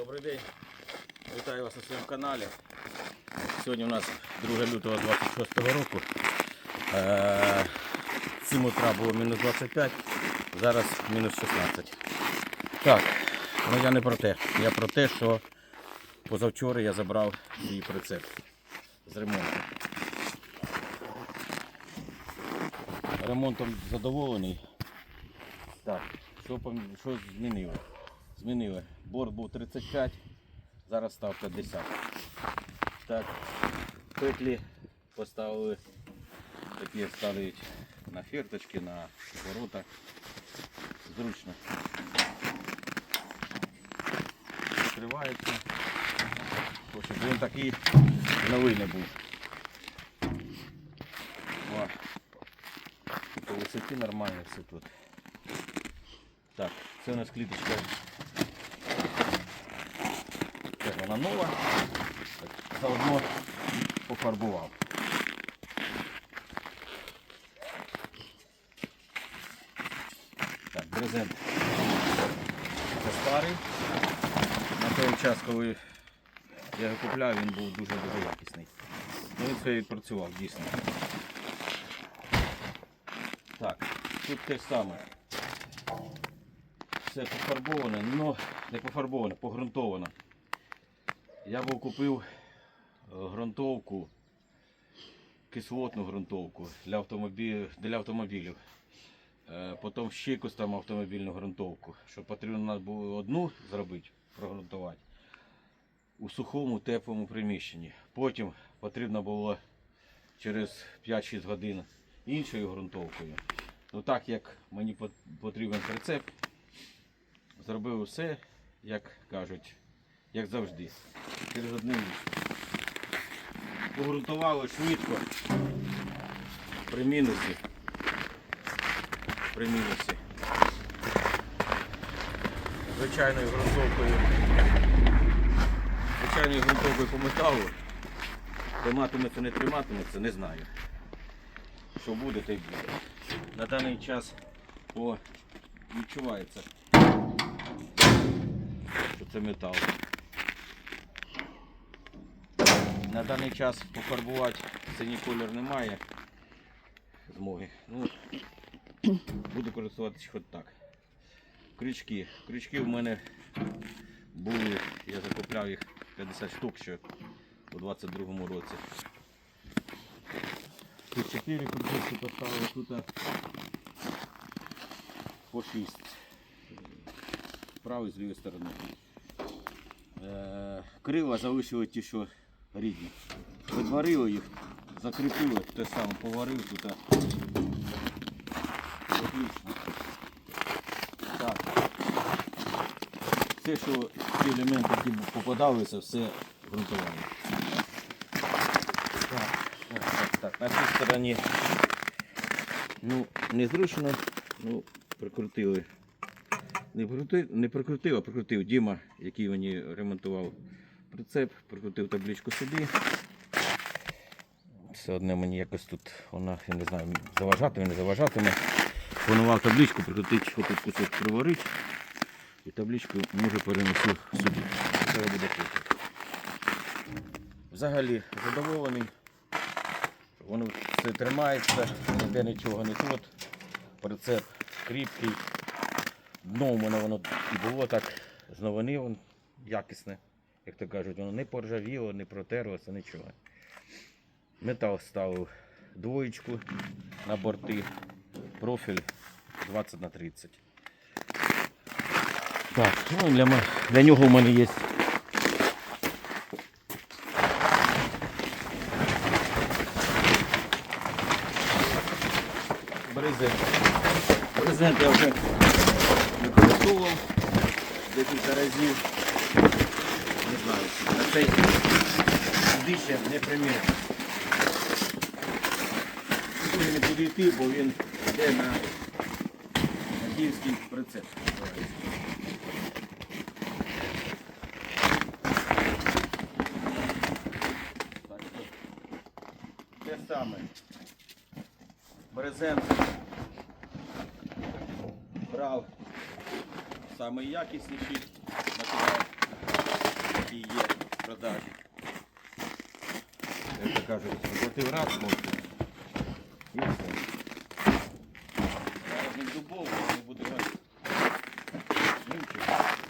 Добрий день. Вітаю вас на своєму каналі. Сьогодні у нас 2 лютого 26 року. Е, 7 утра було мінус 25, зараз мінус 16. Так, ну я не про те. Я про те, що позавчора я забрав свій прицеп з ремонту. Ремонтом задоволений. Так, що, що змінили? Змінили. Борт був 35, зараз став 50. Так, петлі поставили, такі ставлять на фірточки, на ворота. Зручно. Відкривається. Ось, щоб він такий новий не був. По висоті нормально все тут. Так, це у нас кліточка. Це нова. Так, заодно пофарбував. Так, брезент. Це старий. На той час, коли я його купляв, він був дуже-дуже якісний. Ну він все відпрацював дійсно. Так, тут те саме. Все пофарбоване, ну не пофарбоване, погрунтовано. Я був купив е, ґрунтовку, кислотну ґрунтовку для, автомобіль, для автомобілів. Е, Потім ще якусь там автомобільну ґрунтовку, що потрібно було одну зробити, прогрунтувати у сухому теплому приміщенні. Потім потрібно було через 5-6 годин іншою ґрунтовкою. Ну так як мені потрібен прицеп, зробив все, як кажуть, як завжди. Через одне місце. Погрунтували швидко. При мінусі. При мінусі. Звичайною ґрунтовкою. Звичайною ґрунтовкою по металу. Триматиметься, не триматиметься, не знаю. Що буде, то й буде. На даний час о, відчувається, що це метал. На даний час пофарбувати синій колір немає змоги. Ну, буду користуватися хоч так. Крючки. Крючки в мене були, я закупляв їх 50 штук ще у 22-му році. Тут 4 крючки поставили, тут по 6. З правої з лівої сторони. Е, крила залишили ті, що рідні. Видварили їх, закріпили, те саме поварив тут. Отлично. Так. Все, що ті елементи, які попадалися, все ґрунтували. Так, так, так, так. На цій стороні ну, незручно, ну, прикрутили. Не прикрутив, не прикрутив, а прикрутив Діма, який мені ремонтував прицеп, прикрутив табличку собі. Все одне мені якось тут, вона, я не знаю, заважатиме, не заважатиме. Планував табличку, прикрутити, отут кусок приварити. І табличку може перенесу сюди. Це буде тут. Взагалі задоволений. Воно все тримається, ніде нічого не тут. Прицеп кріпкий. Дно у мене воно і було так з якісне, як то кажуть, воно не поржавіло, не протерлося, нічого. Метал ставив двоєчку на борти, профіль 20 на 30. Так, ну для, для нього в мене є. Брезент. Брезент я вже використовував декілька разів. Не знаю, на цей сюди ще не приміряв. Сьогодні не буду йти, бо він йде на, київський прицеп. Те саме. Брезент брав матеріал. Які є в продажі. Як то кажуть, заплатив раз, може. І все. Зараз не дубовку, не буду брати. Німчик,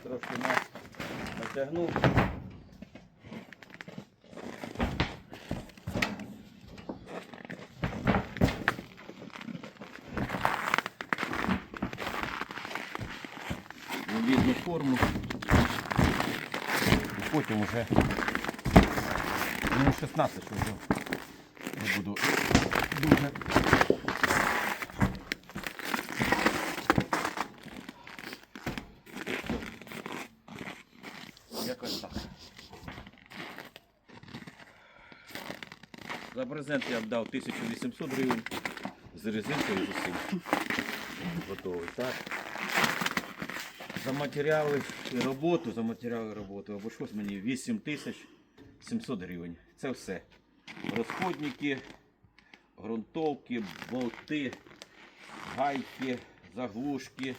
трошки на, натягнув. Відну форму. Потім вже ну, 16 що вже не буду дуже. Так. За презент я б дав 1800 гривень з резинкою з усім. Готовий, так? За матеріали і роботу, за матеріали і роботу обійшлось мені 8700 гривень. Це все. Розходники, ґрунтовки, болти, гайки, заглушки.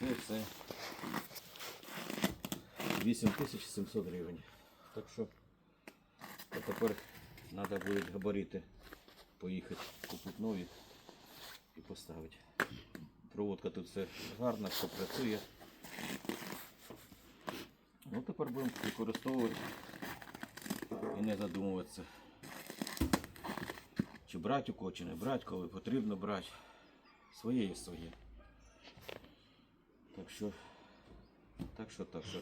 Це все. 8700 гривень. Так що а тепер треба буде габарити поїхати купити нові і поставити. Проводка тут все гарно, все працює. Ну тепер будемо використовувати і не задумуватися. Чи брати у кого, чи не брати, коли потрібно брати. Своє є своє. Так що, так що, так що.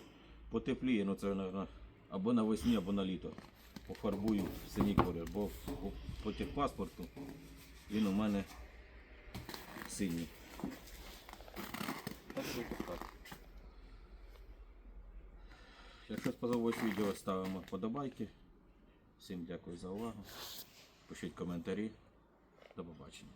Потепліє, ну це, мабуть, або навесні, або на літо. Пофарбую в синій колір, бо по техпаспорту він у мене синій. Якщо сподобалось відео, ставимо подобайки. Всім дякую за увагу. Пишіть коментарі. До побачення.